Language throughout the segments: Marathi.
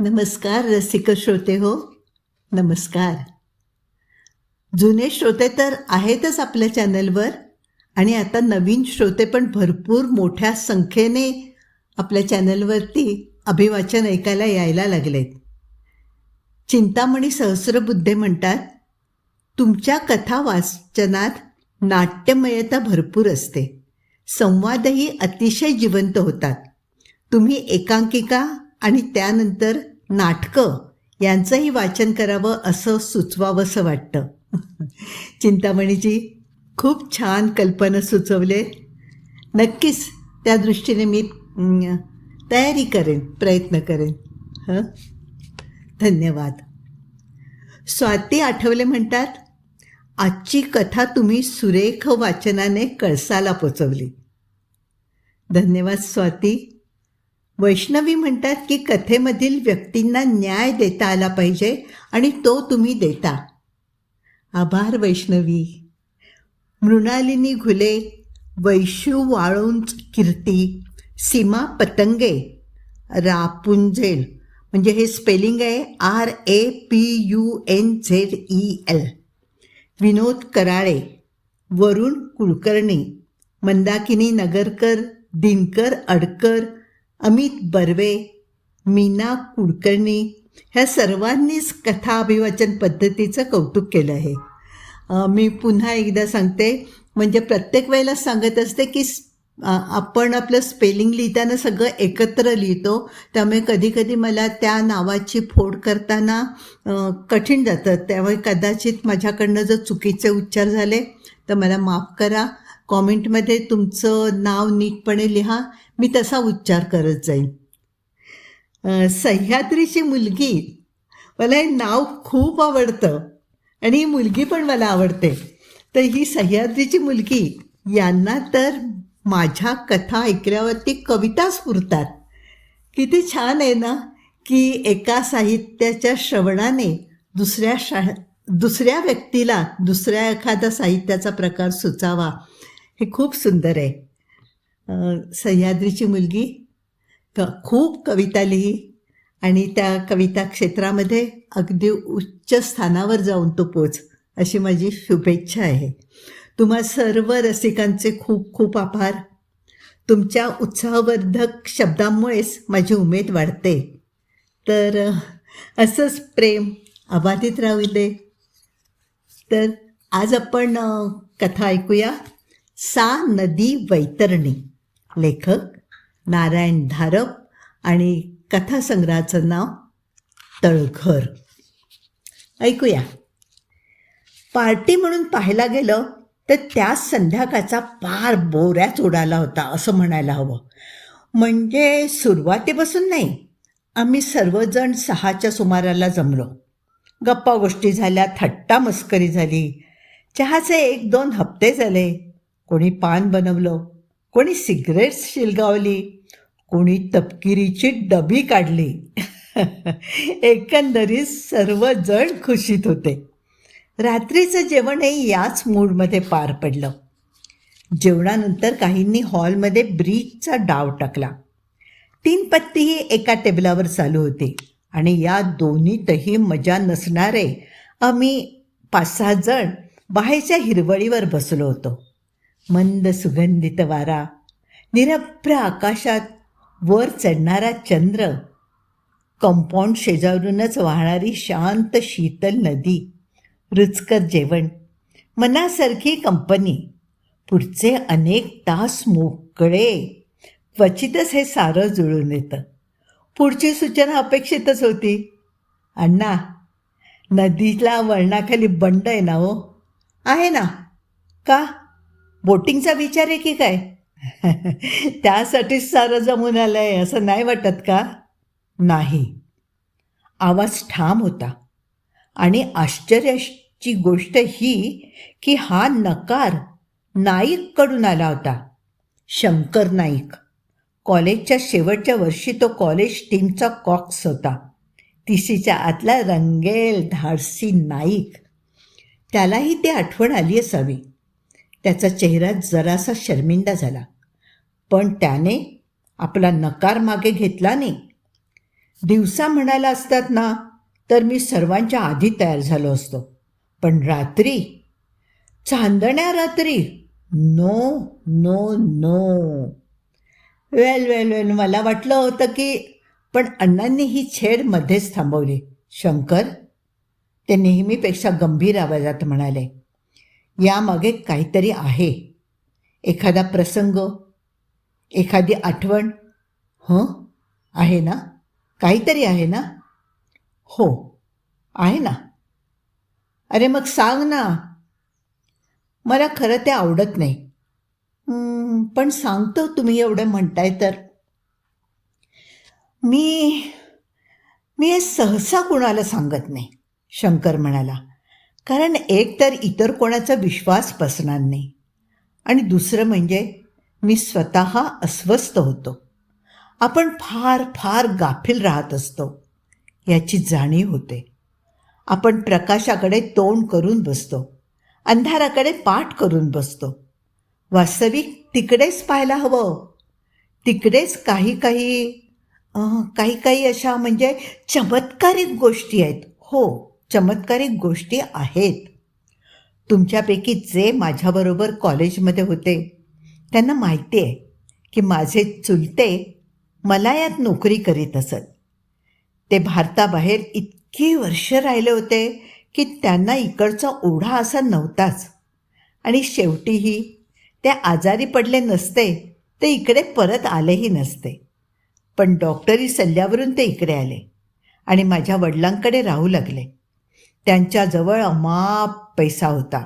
नमस्कार रसिक श्रोते हो. नमस्कार. जुने श्रोते तर आहेतच आपल्या चॅनलवर आणि आता नवीन श्रोते पण भरपूर मोठ्या संख्येने आपल्या चॅनलवरती अभिवाचन ऐकायला यायला लागलेत. चिंतामणी सहस्रबुद्धे म्हणतात तुमच्या कथा वाचनात नाट्यमयता भरपूर असते. संवादही अतिशय जिवंत होतात. तुम्ही एकांकिका आणि त्यानंतर नाटकं यांचंही वाचन करावं असं सुचवावंसं वाटतं. चिंतामणीजी खूप छान कल्पना सुचवले. नक्कीच त्या दृष्टीने मी तयारी करेन प्रयत्न करेन. हं? धन्यवाद. स्वाती आठवले म्हणतात आजची कथा तुम्ही सुरेख वाचनाने कळसाला पोचवली. धन्यवाद स्वाती. वैष्णवी म्हणतात की कथेमधील व्यक्तींना न्याय देता आला पाहिजे आणि तो तुम्ही देता. आभार वैष्णवी. मृणालिनी घुले वैशू वाळुंज कीर्ती सीमा पतंगे रापुंझेल म्हणजे हे स्पेलिंग आहे R A P U N Z E L. Vinod Karale Varun Kulkarni Mandakini Nagarkar Dinkar Adkar Amit Barve Meena Kulkarni ह्या सर्वांनीच कथा अभिवाचन पद्धतीचं कौतुक केलं आहे. मी पुन्हा एकदा सांगते म्हणजे प्रत्येक वेळेला सांगत असते की आपण आपलं स्पेलिंग लिहिताना सगळं एकत्र लिहितो त्यामुळे कधीकधी मला त्या नावाची फोड करताना कठीण जातं. त्यामुळे कदाचित माझ्याकडनं जर चुकीचे उच्चार झाले तर मला माफ करा. कॉमेंटमध्ये तुमचं नाव नीटपणे लिहा. मी तसा उच्चार करत जाईन. सह्याद्रीची मुलगी मला हे नाव खूप आवडतं आणि ही मुलगी पण मला आवडते. तर ही सह्याद्रीची मुलगी यांना तर माझ्या कथा ऐकल्यावरती कविता स्फुरतात. किती छान आहे ना की एका साहित्याच्या श्रवणाने दुसऱ्या शा दुसऱ्या व्यक्तीला दुसऱ्या एखादा साहित्याचा प्रकार सुचावा. हे खूप सुंदर आहे. सह्याद्रीची मुलगी क खूप कविता लिही आणि त्या कविता क्षेत्रामध्ये अगदी उच्च स्थानावर जाऊन तो पोच अशी माझी शुभेच्छा आहे. तुम्हा सर्व रसिकांचे खूप खूप आभार. तुमच्या उत्साहवर्धक शब्दांमुळेच माझी उमेद वाढते. तर असंच प्रेम अबाधित राहू दे. तर आज आपण कथा ऐकूया सा नदी वैतरणी. लेखक नारायण धारप आणि कथासंग्रहाचं नाव तळघर. ऐकूया. पार्टी म्हणून पाहायला गेलं तर त्या संध्याकाळचा पार बोऱ्याच उडाला होता असं म्हणायला हवं. म्हणजे सुरुवातीपासून नाही आम्ही सर्वजण सहाच्या सुमाराला जमलो. गप्पा गोष्टी झाल्या थट्टा मस्करी झाली. चहाचे एक दोन हप्ते झाले. कोणी पान बनवलं कोणी सिगरेट्स शिलगावली कोणी तपकिरीची डबी काढली. एकंदरीत सर्वजण खुशीत होते. रात्रीचं जेवणही याच मूडमध्ये पार पडलं. जेवणानंतर काहींनी हॉलमध्ये ब्रीजचा डाव टाकला. तीन पत्तीही एका टेबलावर चालू होती आणि या दोन्हीतही मजा नसणारे आम्ही पाच सहा जण बाहेरच्या हिरवळीवर बसलो होतो. मंद सुगंधित वारा निरभ्र आकाशात वर चढणारा चंद्र कंपाऊंड शेजारूनच वाहणारी शांत शीतल नदी रुचकर जेवण मनासारखी कंपनी पुढचे अनेक तास मोकळे. क्वचितच हे सारं जुळून येतं. पुढची सूचना अपेक्षितच होती. अण्णा नदीला वळणाखाली बंड आहे ना हो? आहे ना? का? बोटिंगचा विचार आहे की काय? त्यासाठीच सारं जमून आलं आहे असं नाही वाटत का? नाही. आवाज ठाम होता. आणि आश्चर्याची गोष्ट ही की हा नकार नाईककडून आला होता. शंकर नाईक. कॉलेजच्या शेवटच्या वर्षी तो कॉलेज टीमचा कॉक्स होता. तिसीच्या आतला रंगेल धाडसी नाईक. त्यालाही ती आठवण आली असावी. त्याचा चेहरा जरासा शर्मिंदा झाला. पण त्याने आपला नकार मागे घेतला नाही. दिवसा म्हणायला असतात ना तर मी सर्वांच्या आधी तयार झालो असतो. पण रात्री? चांदण्या रात्री? No no no. Well well well. मला वाटलं होतं की पण अण्णांनी ही छेड मध्येच थांबवली. शंकर? ते नेहमीपेक्षा गंभीर आवाजात म्हणाले. यामागे काहीतरी आहे. एखादा प्रसंग एखादी आठवण हं? आहे ना? काहीतरी आहे ना? हो आहे ना? अरे मग सांग ना. मला खरं ते आवडत नाही. पण सांगतो तुम्ही एवढं म्हणताय तर. मी मी हे सहसा कुणाला सांगत नाही शंकर म्हणाला. कारण एक तर इतर कोणाचा विश्वास बसणार नाही. आणि दुसरं म्हणजे मी स्वतः अस्वस्थ होतो. आपण फार फार गाफील राहत असतो. याची जाणीव होते. आपण प्रकाशाकडे तोंड करून बसतो. अंधाराकडे पाठ करून बसतो. वास्तविक तिकडेच पाहायला हवं. तिकडेच काही काही काही काही अशा म्हणजे चमत्कारिक गोष्टी आहेत. हो. चमत्कारिक गोष्टी आहेत. तुमच्यापैकी जे माझ्याबरोबर कॉलेजमध्ये होते त्यांना माहिती आहे की माझे चुलते मला यात नोकरी करीत असत. ते भारताबाहेर इतकी वर्ष राहिले होते की त्यांना इकडचा ओढा असा नव्हताच. आणि शेवटीही ते आजारी पडले नसते ते इकडे परत आलेही नसते. पण डॉक्टरी सल्ल्यावरून ते इकडे आले आणि माझ्या वडिलांकडे राहू लागले. त्यांच्याजवळ अमाप पैसा होता.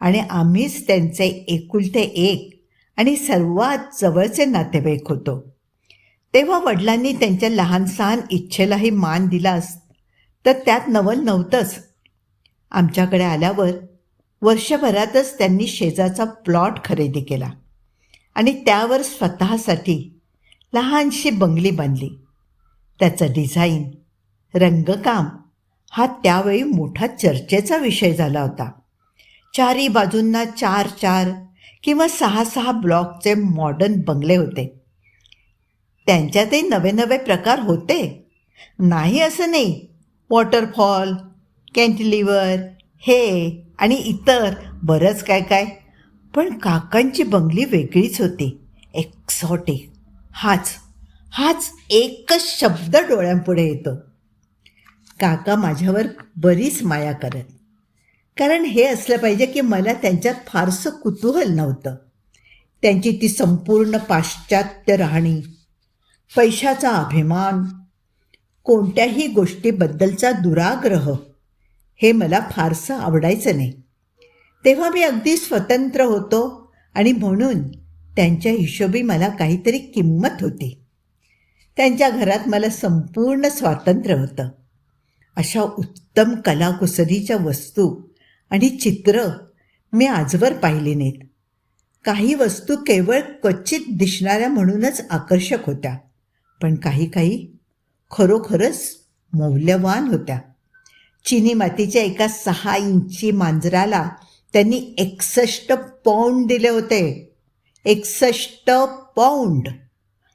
आणि आम्हीच त्यांचे एकुलते एक आणि सर्वात जवळचे नातेवाईक होतो. तेव्हा वडिलांनी त्यांच्या लहानसहान इच्छेलाही मान दिला अस तर त्यात नवल नव्हतंच. आमच्याकडे आल्यावर वर्षभरातच त्यांनी शेजाचा प्लॉट खरेदी केला. आणि त्यावर स्वतःसाठी लहानशी बंगली बांधली. त्याचं डिझाईन रंगकाम हा त्यावेळी मोठा चर्चेचा विषय झाला होता. चारी बाजूंना चार चार किंवा सहा सहा ब्लॉकचे मॉडर्न बंगले होते. त्यांच्यातही नवे नवे प्रकार होते. नाही असं नाही. वॉटरफॉल कॅन्टिलिव्हर हे आणि इतर बरंच काय काय. पण काकांची बंगली वेगळीच होती. एक्झॉटिक हाच हाच एकच शब्द डोळ्यांपुढे येतो. काका माझ्यावर बरीच माया करत. कारण हे असलं पाहिजे की मला त्यांच्यात फारसं कुतूहल नव्हतं. त्यांची ती संपूर्ण पाश्चात्य राहणी पैशाचा अभिमान कोणत्याही गोष्टीबद्दलचा दुराग्रह हे मला फारसं आवडायचं नाही. तेव्हा मी अगदी स्वतंत्र होतो आणि म्हणून त्यांच्या हिशोबी मला काहीतरी किंमत होती. त्यांच्या घरात मला संपूर्ण स्वातंत्र्य होतं. अशा उत्तम कलाकुसरीच्या वस्तू आणि चित्र मी आजवर पाहिली नाहीत. काही वस्तू केवळ क्वचित दिसणाऱ्या म्हणूनच आकर्षक होत्या पण काही काही खरोखरच मौल्यवान होत्या. चिनी मातीच्या एका सहा इंची मांजराला त्यांनी एकसष्ट पौंड दिले होते. एकसष्ट पौंड!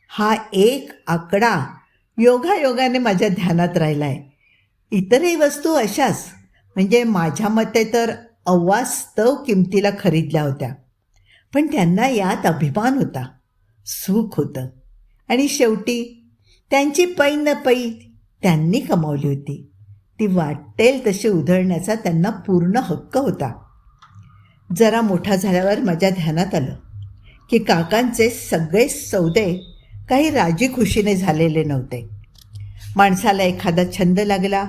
हा एक आकडा योगायोगाने माझ्या ध्यानात राहिला आहे इतरही वस्तू अशाच. म्हणजे माझ्या मते तर अव्वास्तव किमतीला खरीदल्या होत्या. पण त्यांना यात अभिमान होता. सुख होतं. आणि शेवटी त्यांची पै न पै त्यांनी कमावली होती. ती वाटेल तशी उधळण्याचा त्यांना पूर्ण हक्क होता. जरा मोठा झाल्यावर माझ्या ध्यानात आलं की काकांचे सगळे सौदे काही राजी खुशीने झालेले नव्हते. माणसाला एखादा छंद लागला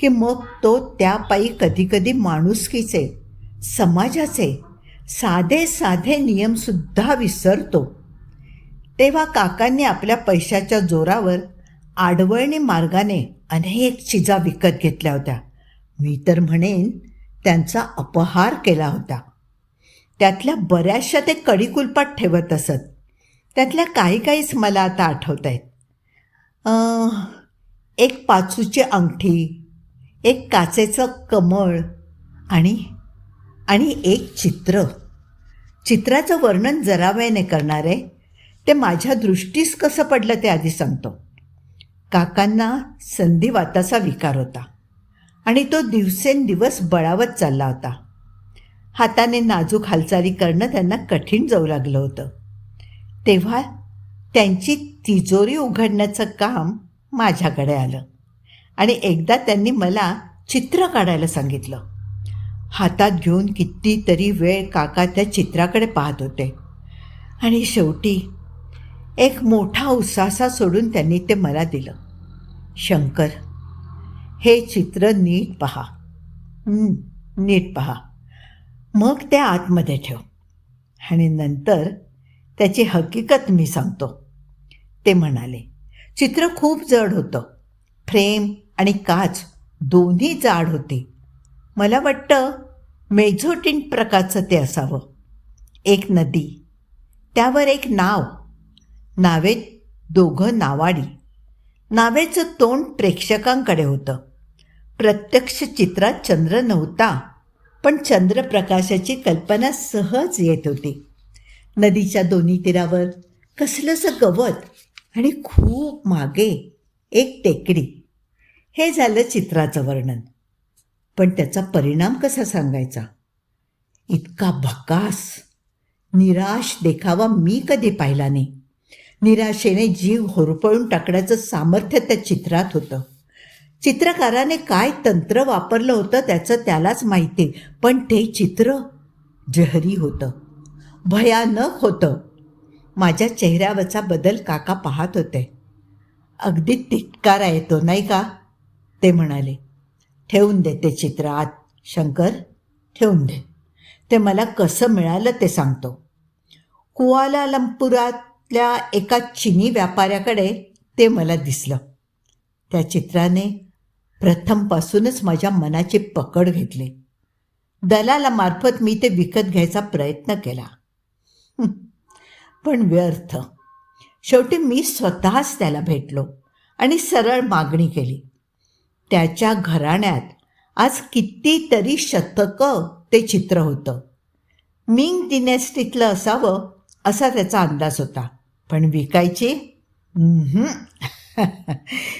की मग तो त्यापायी कधीकधी माणुसकीचे समाजाचे साधे साधे नियमसुद्धा विसरतो. तेव्हा काकांनी आपल्या पैशाच्या जोरावर आडवळणी मार्गाने अनेक चिजा विकत घेतल्या होत्या. मी तर म्हणेन त्यांचा अपहार केला होता. त्यातल्या बऱ्याचशा ते कडीकुलपात ठेवत असत. त्यातल्या काही काहीच मला आता आठवत आहेत. एक पाचूची अंगठी एक काचेचं कमळ आणि आणि एक चित्र. चित्राचं वर्णन जरा वेळने करणारे ते माझ्या दृष्टीस कसं पडलं ते आधी सांगतो. काकांना संधिवाताचा विकार होता आणि तो दिवसेंदिवस बळावत चालला होता. हाताने नाजूक हालचाली करणं त्यांना कठीण जाऊ लागलं होतं. तेव्हा त्यांची तिजोरी उघडण्याचं काम माझ्याकडे आलं. आणि एकदा त्यांनी मला चित्र काढायला सांगितलं. हातात घेऊन कितीतरी वेळ काका त्या चित्राकडे पाहत होते. आणि शेवटी एक मोठा उसासा सोडून त्यांनी ते मला दिलं. शंकर हे चित्र नीट पहा. नीट पहा. मग ते आतमध्ये ठेव. आणि नंतर त्याची हकीकत मी सांगतो. ते म्हणाले चित्र खूप जड होतं. फ्रेम आणि काच दोन्ही जाड होते. मला वाटतं मेझोटिन प्रकारचं ते असावं. एक नदी त्यावर एक नाव. नावेत दोघं नावाडी. नावेचं तोंड प्रेक्षकांकडे होतं. प्रत्यक्ष चित्रात चंद्र नव्हता पण चंद्रप्रकाशाची कल्पना सहज येत होती. नदीच्या दोन्ही तीरावर कसलंसं गवत आणि खूप मागे एक टेकडी. हे झालं चित्राचं वर्णन. पण त्याचा परिणाम कसा सांगायचा? इतका भकास. निराश देखावा मी कधी पाहिला नाही. निराशेने जीव होरपळून टाकण्याचं सामर्थ्य त्या चित्रात होतं. चित्रकाराने काय तंत्र वापरलं होतं त्याचं त्यालाच माहिती पण ते चित्र जहरी होतं. भयानक होतं. माझ्या चेहऱ्यावरचा बदल काका पाहत होते. अगदी तिटकारा येतो नाही का? ते म्हणाले ठेवून दे ते चित्र आत शंकर ठेवून दे. ते मला कसं मिळालं ते सांगतो. कुआलालंपुरातल्या एका चिनी व्यापाऱ्याकडे ते मला दिसलं. त्या चित्राने प्रथमपासूनच माझ्या मनाची पकड घेतली. दलालामार्फत मी ते विकत घ्यायचा प्रयत्न केला. पण व्यर्थ. शेवटी मी स्वतःच त्याला भेटलो आणि सरळ मागणी केली. त्याच्या घराण्यात आज कितीतरी शतकं ते चित्र होतं. मिंग डिनेस्टीतलं असावं असा त्याचा अंदाज होता. पण विकायची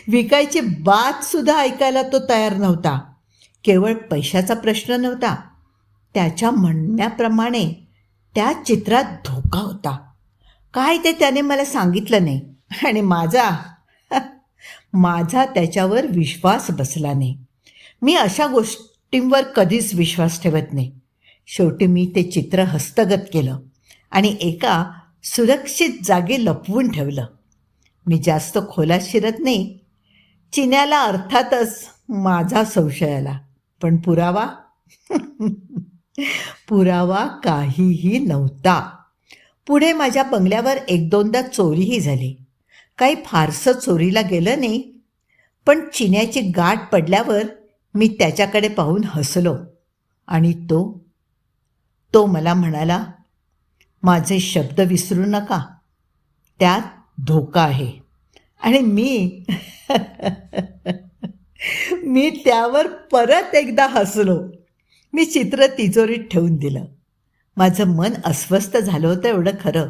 विकायची बातसुद्धा ऐकायला तो तयार नव्हता. केवळ पैशाचा प्रश्न नव्हता. त्याच्या म्हणण्याप्रमाणे त्या चित्रात धोका होता. काय ते त्याने मला सांगितलं नाही आणि माझा माझा त्याच्यावर विश्वास बसला नाही. मी अशा गोष्टींवर कधीच विश्वास ठेवत नाही. शेवटी मी ते चित्र हस्तगत केलं आणि एका सुरक्षित जागी लपवून ठेवलं. मी जास्त खोलात शिरत नाही. चिन्याला अर्थातच माझा संशय आला. पण पुरावा? पुरावा काहीही नव्हता. पुढे माझ्या बंगल्यावर एक दोनदा चोरीही झाली. काही फारसं चोरीला गेलं नाही. पण चिन्याची गाठ पडल्यावर मी त्याच्याकडे पाहून हसलो आणि तो तो मला म्हणाला माझे शब्द विसरू नका. त्यात धोका आहे. आणि मी मी त्यावर परत एकदा हसलो. मी चित्र तिजोरीत ठेवून दिलं. माझं मन अस्वस्थ झालं होतं एवढं खरं.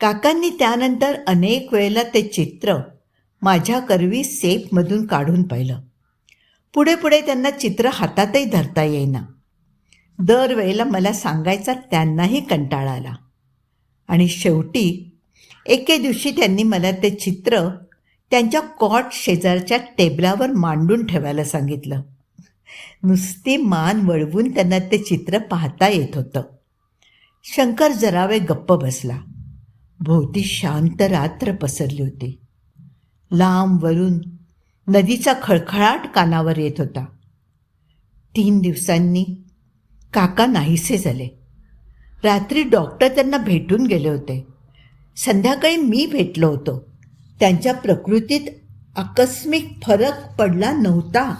काकांनी त्यानंतर अनेक वेळेला ते चित्र माझ्या करवी सेफमधून काढून पाहिलं. पुढे पुढे त्यांना चित्र हातातही धरता येईना. दरवेळेला मला सांगायचा त्यांनाही कंटाळा आला. आणि शेवटी एके दिवशी त्यांनी मला ते चित्र त्यांच्या कॉट शेजारच्या टेबलावर मांडून ठेवायला सांगितलं. नुसती मान वळवून त्यांना ते चित्र पाहता येत होतं. शंकर जरावे गप्प बसला. भोवती शांत रात्र पसरली होती. लांब वरून नदीचा खळखळाट कानावर येत होता. तीन दिवसांनी काका नाहीसे झाले. रात्री डॉक्टर त्यांना भेटून गेले होते. संध्याकाळी मी भेटलो होतो. त्यांच्या प्रकृतीत आकस्मिक फरक पडला नव्हता.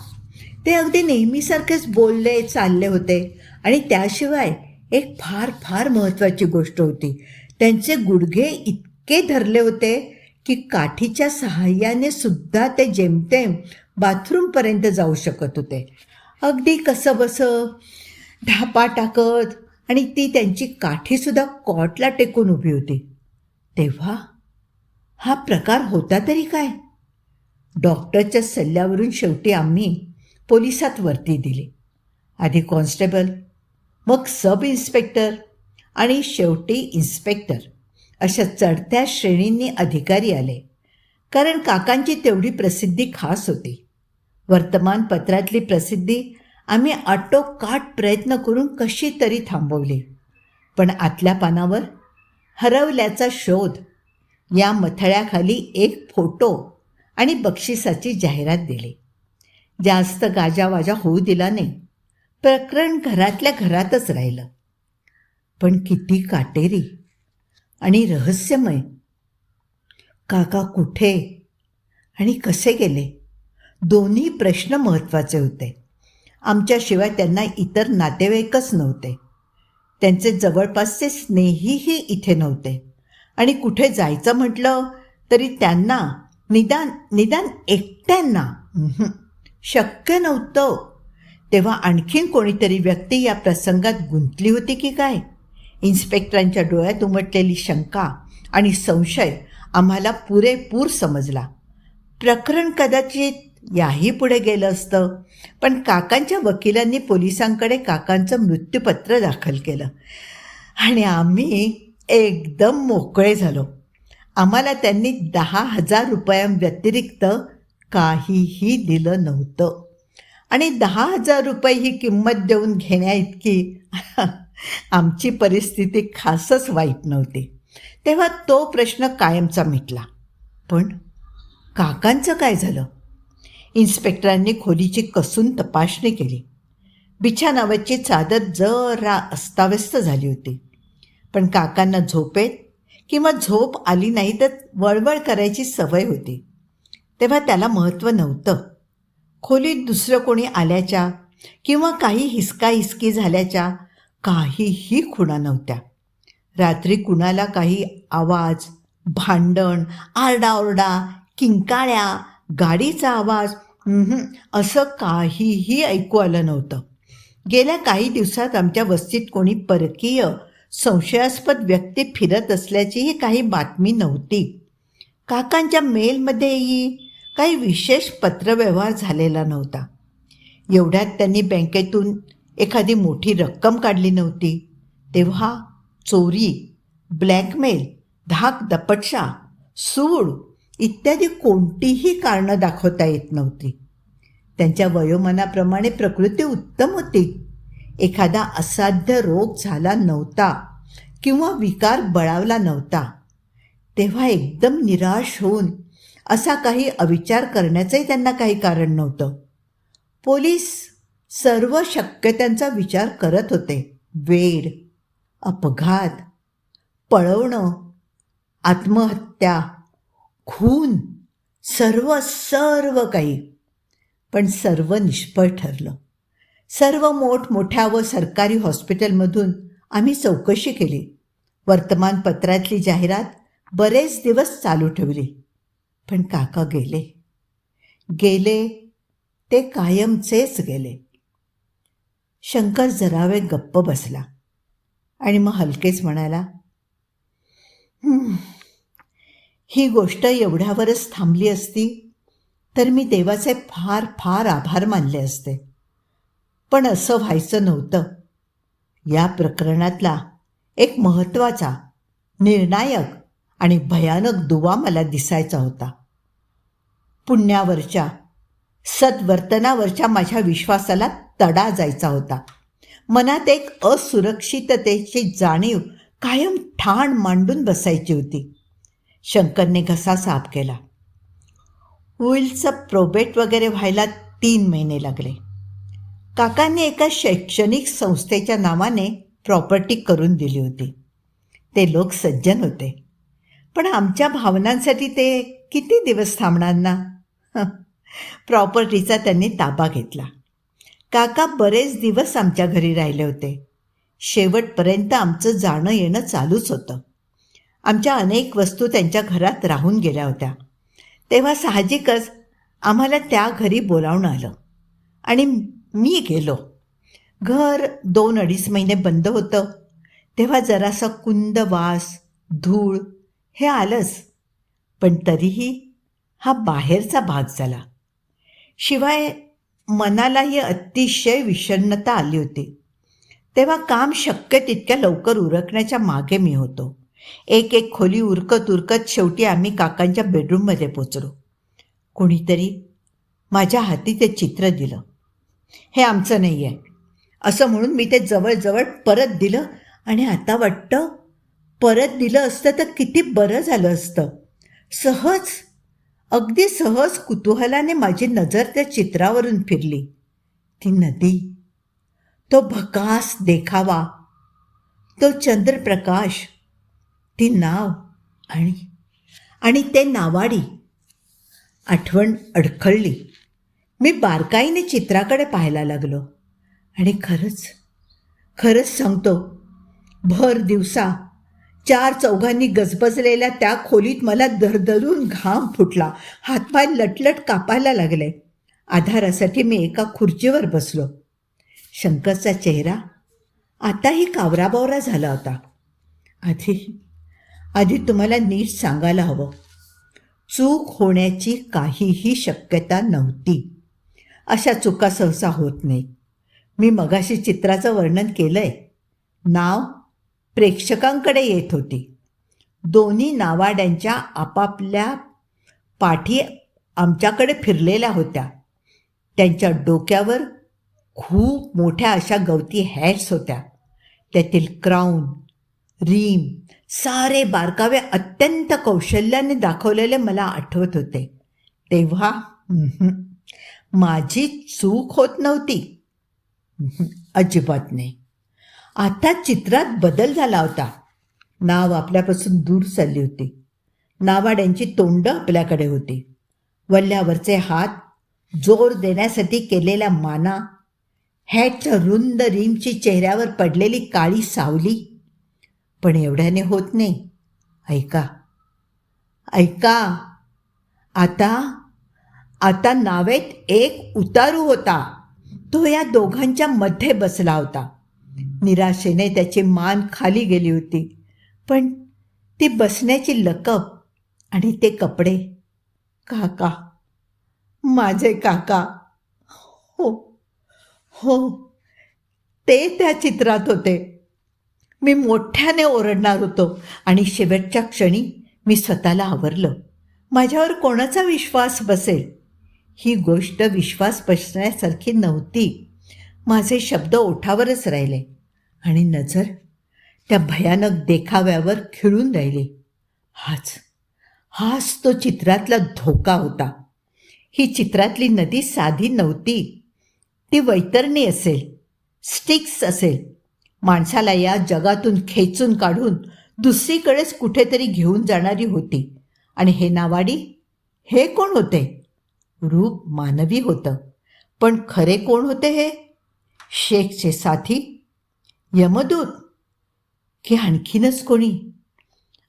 ते अगदी नेहमीसारखेच बोलले चालले होते आणि त्याशिवाय एक फार फार महत्त्वाची गोष्ट होती. त्यांचे गुडघे इतके धरले होते की काठीच्या सहाय्याने सुद्धा ते जेमतेम बाथरूमपर्यंत जाऊ शकत होते. अगदी कसं बसं ढापा टाकत आणि ती त्यांची काठीसुद्धा कॉटला टेकून उभी होती. तेव्हा हा प्रकार होता तरी काय? डॉक्टरच्या सल्ल्यावरून शेवटी आम्ही पोलिसात वर्ती दिली. आधी कॉन्स्टेबल मग सब इन्स्पेक्टर आणि शेवटी इन्स्पेक्टर अशा चढत्या श्रेणींनी अधिकारी आले. कारण काकांची तेवढी प्रसिद्धी खास होती. वर्तमानपत्रातली प्रसिद्धी आम्ही आटोकाट प्रयत्न करून कशी तरी थांबवली. पण आतल्या पानावर हरवल्याचा शोध या मथळ्याखाली एक फोटो आणि बक्षिसाची जाहिरात दिली. जास्त गाजावाजा होऊ दिला नाही. प्रकरण घरातल्या घरातच राहिलं. पण किती काटेरी आणि रहस्यमय. काका कुठे आणि कसे गेले? दोन्ही प्रश्न महत्त्वाचे होते. आमच्याशिवाय त्यांना इतर नातेवाईकच नव्हते. त्यांचे जवळपासचे स्नेहीही इथे नव्हते. आणि कुठे जायचं म्हटलं तरी त्यांना निदान निदान एकट्यांना शक्य नव्हतं. तेव्हा आणखीन कोणीतरी व्यक्ती या प्रसंगात गुंतली होती की काय? इन्स्पेक्टरांच्या डोळ्यात उमटलेली शंका आणि संशय आम्हाला पुरेपूर समजला. प्रकरण कदाचित याही पुढे गेलं असतं पण काकांच्या वकिलांनी पोलिसांकडे काकांचं मृत्यूपत्र दाखल केलं. आणि आम्ही एकदम मोकळे झालो. आम्हाला त्यांनी दहा हजार रुपयांव्यतिरिक्त काहीही दिलं नव्हतं. आणि दहा हजार रुपये ही किंमत देऊन घेण्याइतकी आमची परिस्थिती खासच वाईट नव्हती. तेव्हा तो प्रश्न कायमचा मिटला. पण काकांचं काय झालं? इन्स्पेक्टरांनी खोलीची कसून तपासणी केली. बिछानावरची चादर जरा अस्ताव्यस्त झाली होती. पण काकांना झोपेत किंवा झोप आली नाही तर वळवळ करायची सवय होती. तेव्हा त्याला महत्त्व नव्हतं. खोलीत दुसरं कोणी आल्याच्या किंवा काही हिसका हिसकी झाल्याच्या काहीही खुणा नव्हत्या. रात्री कुणाला काही आवाज भांडण आरडाओरडा किंकाळ्या गाडीचा आवाज असं काहीही ऐकू आलं नव्हतं. गेल्या काही दिवसात आमच्या वस्तीत कोणी परकीय संशयास्पद व्यक्ती फिरत असल्याचीही काही बातमी नव्हती. काकांच्या मेलमध्येही काही विशेष पत्रव्यवहार झालेला नव्हता. एवढ्यात त्यांनी बँकेतून एखादी मोठी रक्कम काढली नव्हती तेव्हा चोरी ब्लॅकमेल धाक दपटशा सूड इत्यादी कोणतीही कारणं दाखवता येत नव्हती. त्यांच्या वयोमानाप्रमाणे प्रकृती उत्तम होती. एखादा असाध्य रोग झाला नव्हता किंवा विकार बळावला नव्हता तेव्हा एकदम निराश होऊन असा काही अविचार करण्याचंही त्यांना काही कारण नव्हतं. पोलीस सर्व शक्यतांचा विचार करत होते. वेड अपघात पळवणं आत्महत्या खून सर्व सर्व काही. पण सर्व निष्फळ ठरलं. सर्व मोठमोठ्या व सरकारी हॉस्पिटलमधून आम्ही चौकशी केली. वर्तमानपत्रातली जाहिरात बरेच दिवस चालू ठेवली. पण काका गेले. गेले ते कायमचेच गेले. शंकर जरा वेळ गप्प बसला. आणि मग हलकेच म्हणाला ही गोष्ट एवढ्यावरच थांबली असती तर मी देवाचे फार फार आभार मानले असते. पण असं व्हायचं नव्हतं. या प्रकरणातला एक महत्त्वाचा निर्णायक आणि भयानक दुवा मला दिसायचा होता. पुण्यावरच्या सद्वर्तनावरच्या माझ्या विश्वासाला तडा जायचा होता. मनात एक असुरक्षिततेची जाणीव कायम ठाण मांडून बसायची होती. शंकरने घसा साफ केला. विलचं प्रोबेट वगैरे व्हायला तीन महिने लागले. काकांनी एका शैक्षणिक संस्थेच्या नावाने प्रॉपर्टी करून दिली होती. ते लोक सज्जन होते. पण आमच्या भावनांसाठी ते किती दिवस थांबणार ना? प्रॉपर्टीचा त्यांनी ताबा घेतला. काका बरेच दिवस आमच्या घरी राहिले होते. शेवटपर्यंत आमचं जाणं येणं चालूच होतं. आमच्या अनेक वस्तू त्यांच्या घरात राहून गेल्या होत्या. तेव्हा साहजिकच आम्हाला त्या घरी बोलावणं आलं. आणि मी गेलो. घर दोन अडीच महिने बंद होतं. तेव्हा जरासा कुंद वास धूळ हे आलंच. पण तरीही हा बाहेरचा भाग झाला. शिवाय मनालाही अतिशय विषन्नता आली होती. तेव्हा काम शक्य तितक्या लवकर उरकण्याच्या मागे मी होतो. एक एक खोली उरकत उरकत शेवटी आम्ही काकांच्या बेडरूममध्ये पोचलो. कोणीतरी माझ्या हाती ते चित्र दिलं. हे आमचं नाही आहे असं म्हणून मी ते जवळजवळ परत दिलं आणि आता वाटतं परत दिलं असतं तर किती बरं झालं असतं. सहज अगदी सहज कुतूहलाने माझी नजर त्या चित्रावरून फिरली. ती नदी. तो भकास देखावा. तो चंद्रप्रकाश. ती नाव आणि आणि ते नावाडी. आठवण अडखळली. मी बारकाईने चित्राकडे पाहायला लागलो. आणि खरंच खरंच सांगतो भर दिवसा चार चौघांनी गजबजलेल्या त्या खोलीत मला दरदरून घाम फुटला. हातपाय लटलट कापायला लागले. आधारासाठी मी एका खुर्चीवर बसलो. शंकरचा चेहरा आताही कावराबावरा झाला होता. आधी आधी तुम्हाला नीट सांगायला हवं. चूक होण्याची काहीही शक्यता नव्हती. अशा चुका सहसा होत नाही. मी मगाशी चित्राचं वर्णन केलं आहे नाव प्रेक्षकांकडे येत होती. दोन्ही नावाड्यांच्या आपापल्या पाठी आमच्याकडे फिरलेल्या होत्या. त्यांच्या डोक्यावर खूप मोठ्या अशा गवती हॅट्स होत्या. त्यातील क्राऊन रीम सारे बारकावे अत्यंत कौशल्याने दाखवलेले मला आठवत होते. तेव्हा माझी चूक होत नव्हती. अजिबात नाही. आता चित्रात बदल झाला होता. नाव आपल्यापासून दूर चालली होती. नावाड्यांची तोंड आपल्याकडे होती. वल्ल्यावरचे हात जोर देण्यासाठी केलेल्या माना हॅटच्या रुंद रिमची चेहऱ्यावर पडलेली काळी सावली. पण एवढ्याने होत नाही. ऐका. ऐका. आता आता नावेत एक उतारू होता. तो या दोघांच्या मध्ये बसला होता. निराशेने त्याची मान खाली गेली होती. पण ती बसण्याची लकब आणि ते कपडे. काका माझे काका. हो हो. ते त्या चित्रात होते. मी मोठ्याने ओरडणार होतो आणि शेवटच्या क्षणी मी स्वतःला आवरलं. माझ्यावर कोणाचा विश्वास बसेल? ही गोष्ट विश्वास बसण्यासारखी नव्हती. माझे शब्द ओठावरच राहिले. आणि नजर त्या भयानक देखाव्यावर खिळून राहिली. हाच हाच तो चित्रातला धोका होता. ही चित्रातली नदी साधी नव्हती. ती वैतरणी असेल स्टिक्स असेल. माणसाला या जगातून खेचून काढून दुसरीकडेच कुठेतरी घेऊन जाणारी होती. आणि हे नावाडी हे कोण होते? रूप मानवी होतं. पण खरे कोण होते हे? शेखचे साथी यमदूत की आणखीनच कोणी?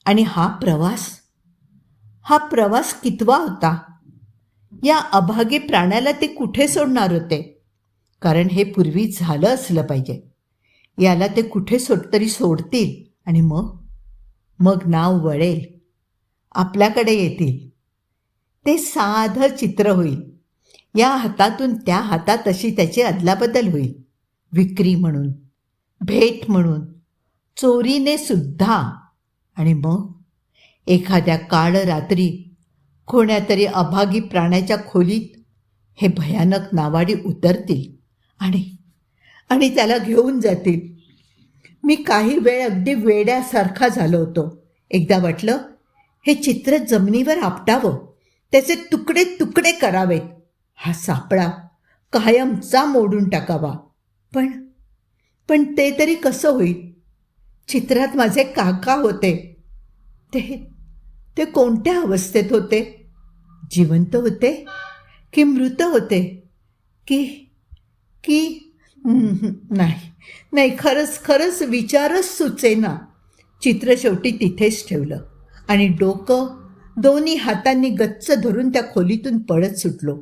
आणि हा प्रवास? हा प्रवास कितवा होता? या अभागी प्राण्याला ते कुठे सोडणार होते? कारण हे पूर्वी झालं असलं पाहिजे. याला ते कुठे सोड तरी सोडतील. आणि मग? मग नाव वळेल. आपल्याकडे येतील. ते साधं चित्र होईल. या हातातून त्या हातात अशी त्याची अदलाबदल होईल. विक्री म्हणून. भेट म्हणून चोरीने सुद्धा. आणि मग? एखाद्या काळ रात्री कोण्यातरी अभागी प्राण्याच्या खोलीत हे भयानक नावाडी उतरतील आणि आणि त्याला घेऊन जातील. मी काही वेळ अगदी वेड्यासारखा झालो होतो. एकदा वाटलं हे चित्र जमिनीवर आपटावं त्याचे तुकडे तुकडे करावेत. हा सापळा कायमचा मोडून टाकावा. पण पण ते तरी कसं होईल? चित्रात माझे काका होते. ते ते कोणत्या अवस्थेत होते? जिवंत होते की मृत होते? की की नाही नाही खरंच खरंच विचारच सुचेना. चित्र शेवटी तिथेच ठेवलं आणि डोकं दोन्ही हातांनी गच्च धरून त्या खोलीतून पळत सुटलो.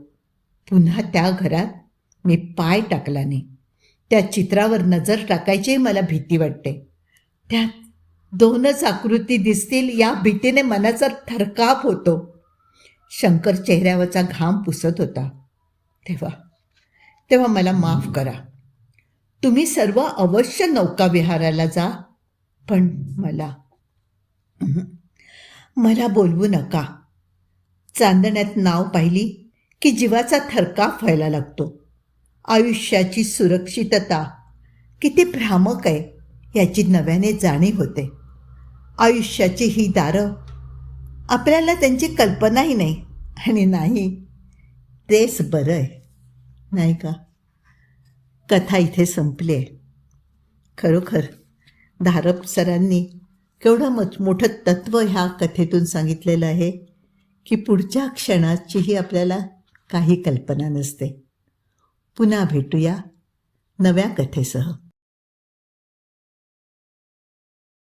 पुन्हा त्या घरात मी पाय टाकला नाही. त्या चित्रावर नजर टाकायची मला भीती वाटते. त्यात दोनच आकृती दिसतील या भीतीने मनाचा थरकाप होतो. शंकर चेहऱ्यावरचा घाम पुसत होता. तेव्हा तेव्हा मला माफ करा. तुम्ही सर्व अवश्य नौकाविहाराला जा पण मला मला बोलवू नका. चांदण्यात नाव पाहिली की जीवाचा थरकाप व्हायला लागतो. आयुष्याची सुरक्षितता किती भ्रामक आहे याची नव्याने जाणीव होते. आयुष्याची ही दारं आपल्याला त्यांची कल्पनाही नाही आणि नाही तेच बरं आहे. नाही का? कथा इथे संपली आहे. खरोखर धारप सरांनी केवढं मच मोठं तत्त्व ह्या कथेतून सांगितलेलं आहे की पुढच्या क्षणाचीही आपल्याला काही कल्पना नसते. पुन्हा भेटूया नव्या कथेसह.